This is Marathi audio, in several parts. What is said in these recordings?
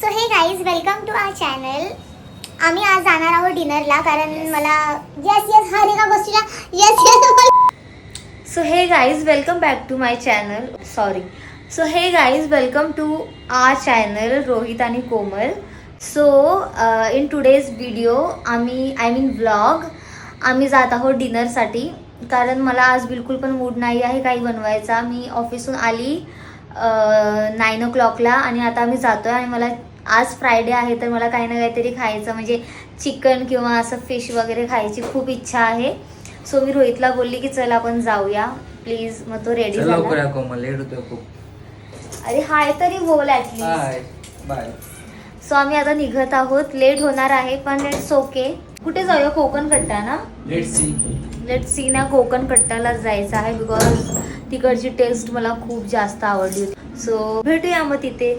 So hey guys welcome to our channel आम्ही आज जाणार आहोत डिनरला कारण मला येस येस हर एका गोष्टीला yes yes so hey guys welcome back to my channel sorry so hey guys welcome to our channel Rohit आणि Komal so in today's video आम्ही आय मीन व्लॉग आम्ही जात आहोत डिनरसाठी. कारण मला आज बिलकुल पण मूड नाही आहे काही बनवायचा. मी ऑफिसून आली नाईन ओ क्लॉकला आणि आता आम्ही जातो आहे आणि मला आज फ्रायडे आहे तर मला काही ना काहीतरी खायचं म्हणजे चिकन किंवा असं फिश वगैरे खायची खूप इच्छा आहे. सो मी रोहितला बोलली की चल आपण जाऊया. प्लीज मग तो रेडी चल झाला. या कोमल लेट होतोय खूप. अरे हाय तरी बोल ऍटलीस्ट बाय बाय सो आम्ही आता निघत आहोत. लेट होणार आहे पण इट्स ओके कुठे जाऊया? कोकण कट्टा ना? लेट सी लेट सी ना कोकण कट्टाला जायचं आहे बिकॉज तिकडची टेस्ट मला खूप जास्त आवडली होती. सो भेटूया मग तिथे.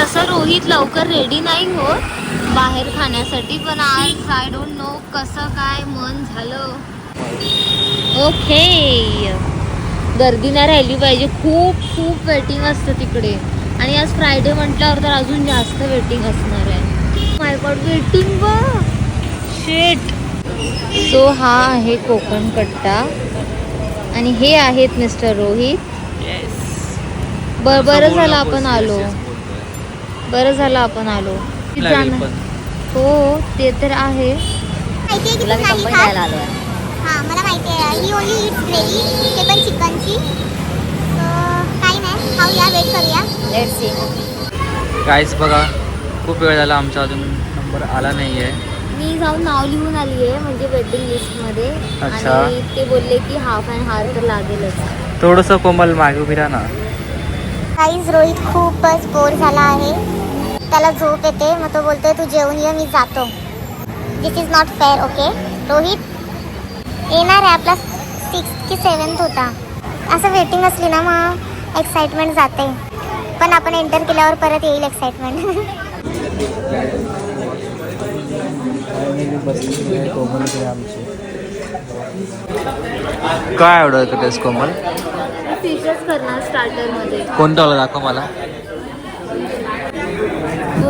तसं रोहित लवकर रेडी नाही होत. बाहेर खाण्यासाठी पण आज आय डोंट नो कसं काय मन झालं. ओके गर्दी नाही राहिली पाहिजे. खूप खूप वेटिंग असतं तिकडे. आणि आज फ्रायडे म्हटल्यावर तर अजून जास्त वेटिंग असणार आहे. माय गॉड वेटिंग बा शेट सो हा आहे कोकण कट्टा. आणि हे आहेत मिस्टर रोहित. बर बरं झालं आपण आलो. बरं झालं आपण आलो. हो ते तर आहे. माहिती आहे की तू नाही खात? हां मला माहिती आहे. ही ओनली इट्स ग्रेव्ही ते पण चिकनची. काही नाही खाऊया वेट करूया. लेट सी काहीच बघा खूप वेळ झाला आमचा अजून नंबर आला नाही आहे मी जाऊन नाव लिहून आली आहे म्हणजे वेटिंग लिस्टमध्ये. अच्छा. आणि ते बोलले की हाफ अँड हार तर लागेलच. थोडंसं कोमल मागे उभी राहा ना काहीच रोहित खूपच बोर झाला आहे. त्याला झोप येते मग तो बोलतोय तू जेवून ये मी जातो. This is not fair okay Rohit येणार आहे आपला सिक्स की सेवन्थ होता. असं वेटिंग असली ना मग एक्साइटमेंट जाते. पण आपण एंटर केल्यावर परत येईल एक्साइटमेंट काय आवडत तेच कोमल? फिशच करणार स्टार्टरमध्ये. कोणतं दाखव मला.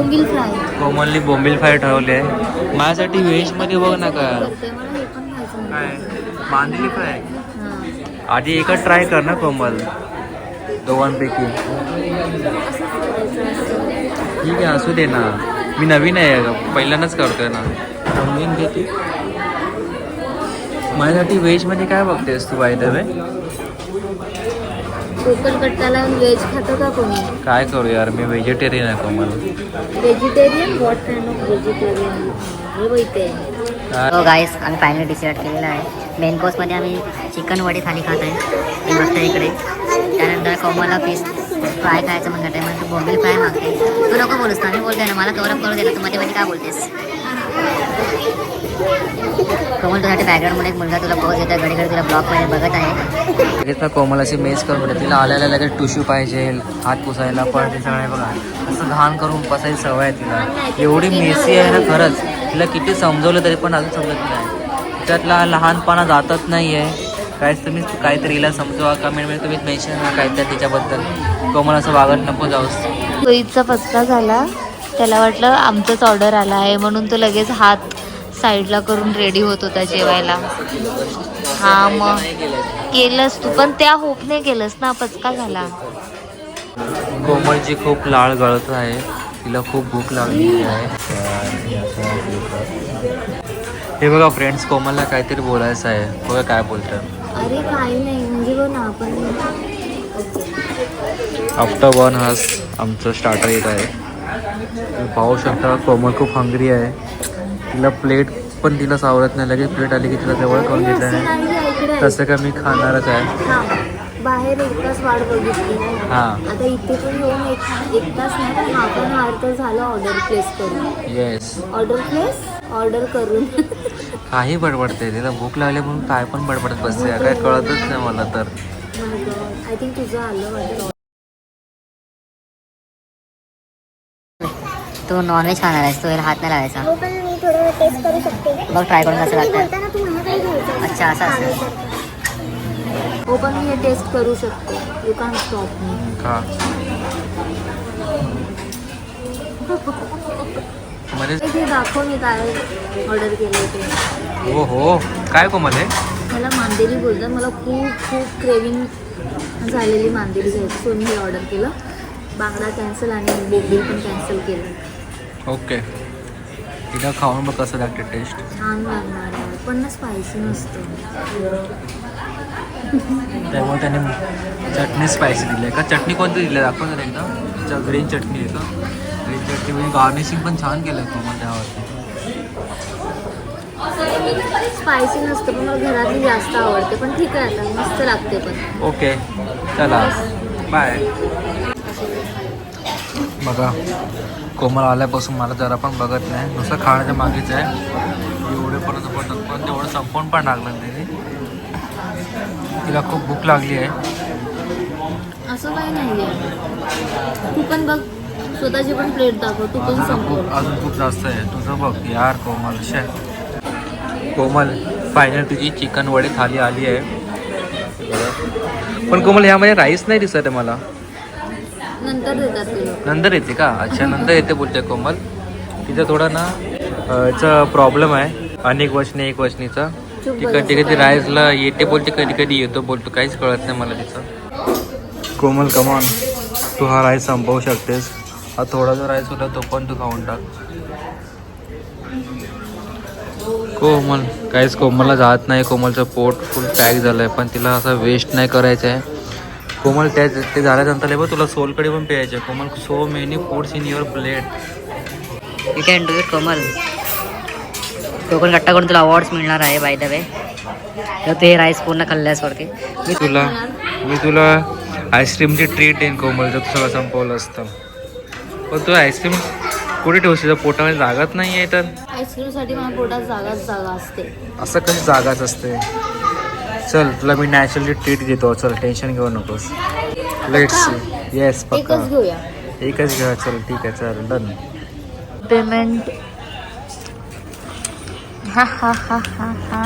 बोंबील फ्राय. कोमलनी बोंबील फ्राय ठरवले आहे. माझ्यासाठी व्हेजमध्ये बघ ना हे खायचं काय. मांदेली फ्राय. आधी एकच ट्राय कर ना कोमल. दोघांपैकी. ठीक आहे असू दे ना. मी नवीन आहे पहिल्यांदाच करतोय ना. समजून घेते माझ्यासाठी व्हेजमध्ये काय बघतेस तू बाय द वे कोकण कट्टाला व्हेज खातं का कोणी? काय करू यार मी व्हेजिटेरियन आहे Komal. Vegetarian what kind of vegetarian हे आहे हो. गाईस आम्ही फायनली डिसाईड केलेला आहे. मेन कोर्समध्ये आम्ही चिकन वडी थाली खात आहे. ती मस्त आहे इकडे. त्यानंतर कोमलला फिश फ्राय खायचं म्हणत आहे म्हणजे बोंबील फ्राय मागते. तू नको बोलूस ना मी बोलते ना मला कवरअप करू दिला तू मध्ये मध्ये काय बोलतेस? कोमल तुझ्यासाठी बॅकग्राऊंडमध्ये एक मुलगा तुला येतो घडी घडी तुला ब्लॉकमध्ये बघत आहे. लगेच ना कोमल अशी मेस करून म्हणजे तिला आल्याला लगेच टिश्यू पाहिजे हात पुसायला पण ते सगळं आहे बघा. असं घाण करून बसायची सवय आहे तिला. एवढी मेसी आहे ना खरंच. तिला किती समजवलं तरी पण अजून समजत नाही. त्यातला लहानपणा जातच नाही आहे काहीच तुम्ही काहीतरी हिला समजवा कमेंटमध्ये तुम्ही मेन्शन करा काहीतरी तिच्याबद्दल. कोमल असं वागत नको जाऊस. रोहितचा फसका झाला. त्याला वाटलं आमचंच ऑर्डर आला आहे म्हणून तो लगेच हात साईडला करून रेडी होत होता जेवायला. हा मग केलंस तू पण त्या होपने केलंस ना पचका झाला. कोमलची खूप लाळ गळत आहे तिला खूप भूक लागलेली आहे. हे बघा फ्रेंड्स कोमलला काहीतरी बोलायचं आहे. बघा काय बोलतं अरे काही नाही म्हणजे बघ ना आपण आफ्टर वन हास आमचं स्टार्टर येत आहे. पाहू शकता कोमल खूप हंगरी आहे. तिला प्लेट पण तिला सावरत नाही लगेच प्लेट आली की तिला जवळ करून घेतलं नाही तसं का मी खाणारच आहे. बाहेर एक तास वाट बघितली. आता इथे पण येऊन एक एक तास नाही पण हा पण हार तर झालं ऑर्डर प्लेस करून. येस ऑर्डर प्लेस ऑर्डर करून. काही बडबडते तिला भूक लागली म्हणून काय पण बडबडत बसते. काय कळतच नाही मला तर. आय थिंक तुझं आलं वाटतं. तू नॉनव्हेज खाणार आहेस तो हात नाही लावायचा. हो पण मी थोडं टेस्ट करू शकते. बघ ट्राय करून कसं लागतं बोलताना तू माझ्याकडे घ्यायचं अच्छा असं असं. हो पण मी हे टेस्ट करू शकते. यू कॅन स्टॉप मी का? ते दाखव मी काय ऑर्डर केलं ते. हो हो. काय कोमल आहे? मला मांदेली बोलतात. मला खूप खूप क्रेविंग झालेली मांदेली घ्यायची. सो मी हे ऑर्डर केलं. बांगडा कॅन्सल आणि बोबडी पण कॅन्सल केलं. ओके. तिला खाऊन बघ कसं लागते टेस्ट छान लागणार आहे. पण ना स्पायसी नसतं. त्यामुळे त्याने चटणी स्पायसी दिली आहे. का? चटणी कोणती दिली आहे? दाखव जरा एकदा. ग्रीन चटणी आहे का? ग्रीन चटणी म्हणजे गार्निशिंग पण छान केलं आहे कोमल त्यावरती. स्पायसी नसतं पण मला घरातली जास्त आवडते. पण ठीक आहे आता मस्त लागते पण. ओके. चला. बाय बघा. कोमल आल्यापासून मला जरा पण बघत नाही. नुसतं खाण्याच्या मागेच आहे. एवढेपर्यंत पण पण तेवढं संपवून पण लागलं नाही तिला खूप भूक लागली आहे. असं काही नाही आहे तू पण बघ. स्वतःची पण प्लेट दाखव. तू पण खूप अजून खूप जास्त आहे. तुझं बघ यार कोमल शे. कोमल फायनल तुझी चिकन वडी थाली आली आहे. पण कोमल ह्यामध्ये राईस नाही दिसत आहे मला. नंतर देतात तुला नंतर येते का? अच्छा नंतर येते बोलते कोमल. तिचं थोडं ना याचा प्रॉब्लेम आहे. अनेक वचने एक वचनीचा. ती कधी कधी राईसला येते बोलते कधी कधी येतो बोलतो काहीच कळत नाही मला तिचं. कोमल कमान तू हा राईस संपवू शकतेस. हा थोडा जो राईस होता तो पण तू खाऊन टाक. कोमल काहीच कोमलला जात नाही. कोमलचं पोट फुल पॅक झालं आहे पण तिला असं वेस्ट नाही करायचं आहे कोमल त्या ते झाल्यानंतर बघ तुला सोलकडे पण प्यायचे. Komal so many foods in your plate you can do it Komal. Konkan कट्टाकडून तुला अवॉर्ड्स मिळणार आहे बाय द वे तर तू हे राईस पूर्ण खाल्ल्यासवरती मी तुला मी तुला आईस्क्रीमची ट्रीट देईन कोमल. जर तू सगळं संपवलं असतं. पण तू आईस्क्रीम कुठे ठेवशील? तुझ्या पोटामध्ये जागाच नाही आहे तर आईस्क्रीमसाठी माझ्या पोटात जागाच जागा असते. असं कशी जागाच असते? चल तुला मी नॅचरली ट्रीट देतो चल टेन्शन घेऊ नकोस. लेट्स येस पक्का. एकच घेऊया. एकच घ्या. चल ठीक आहे चल डन पेमेंट हा हा हा हा हा.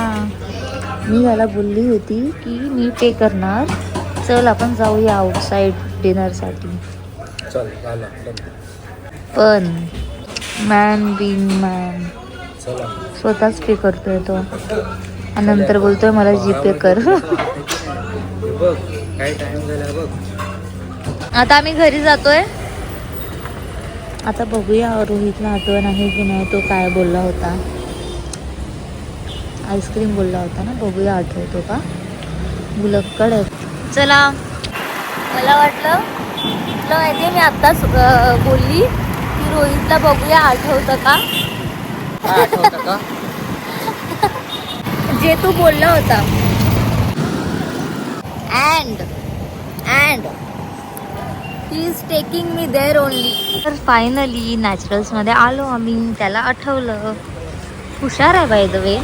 मी याला बोलली होती की मी पे करणार. चल आपण जाऊया आउटसाईड डिनरसाठी चल. पण मॅन बिन मॅन चला. स्वतःच पे करतोय तो. आणि नंतर बोलतोय मला जीपे कर. बघ काही टाइम झाला बघ. आता आम्ही घरी जातोय. आता बघूया रोहितला आठवण आहे की नाही तो काय बोलला होता. आईस्क्रीम बोलला होता ना बघूया आठवतो का? मुलक्कड आहे चला. मला वाटलं तुला माहिती मी आत्ताच बोलली की रोहितला बघूया आठवतं का? काय आठवतं का? जे तू बोलला होता. And and he is taking me there only तर फायनली नॅचरल्समध्ये आलो आम्ही. त्याला आठवलं. हुशार आहे बाय द वे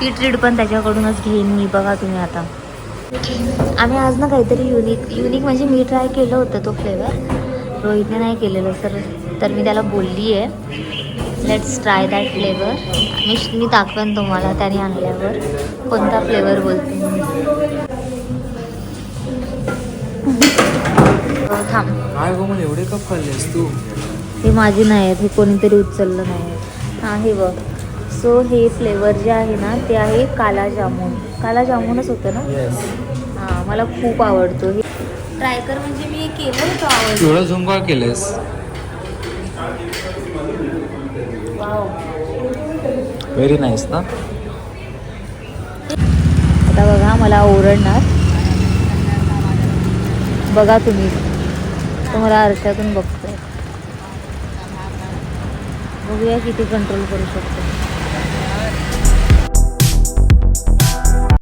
ही ट्रीट पण त्याच्याकडूनच घेईन मी. बघा तुम्ही आता. आम्ही आज ना काहीतरी युनिक युनिक म्हणजे मी ट्राय केलं होतं तो फ्लेवर रोहितने नाही केलेलं सर तर मी त्याला बोलली आहे लेट्स ट्राय दॅट फ्लेवर मी मी दाखवेन तुम्हाला त्याने आणल्यावर कोणता फ्लेवर बोलते. अं, थांब. काय एवढे कप खाल्लेस तू? हे माझे नाही आहेत हे कोणीतरी उचललं नाही हां हे बघ. सो हे फ्लेवर जे आहे ना ते आहे काला जामून. काला जामूनच होतं ना? हां मला खूप आवडतो. हे ट्राय कर म्हणजे मी हे केलं होतं आवडतं केलंस व्हेरी नाईस ना आता बघा मला ओरडणार. बघा तुम्ही. तुम्हाला मला आरशातून बघतोय. बघूया किती कंट्रोल करू शकतो.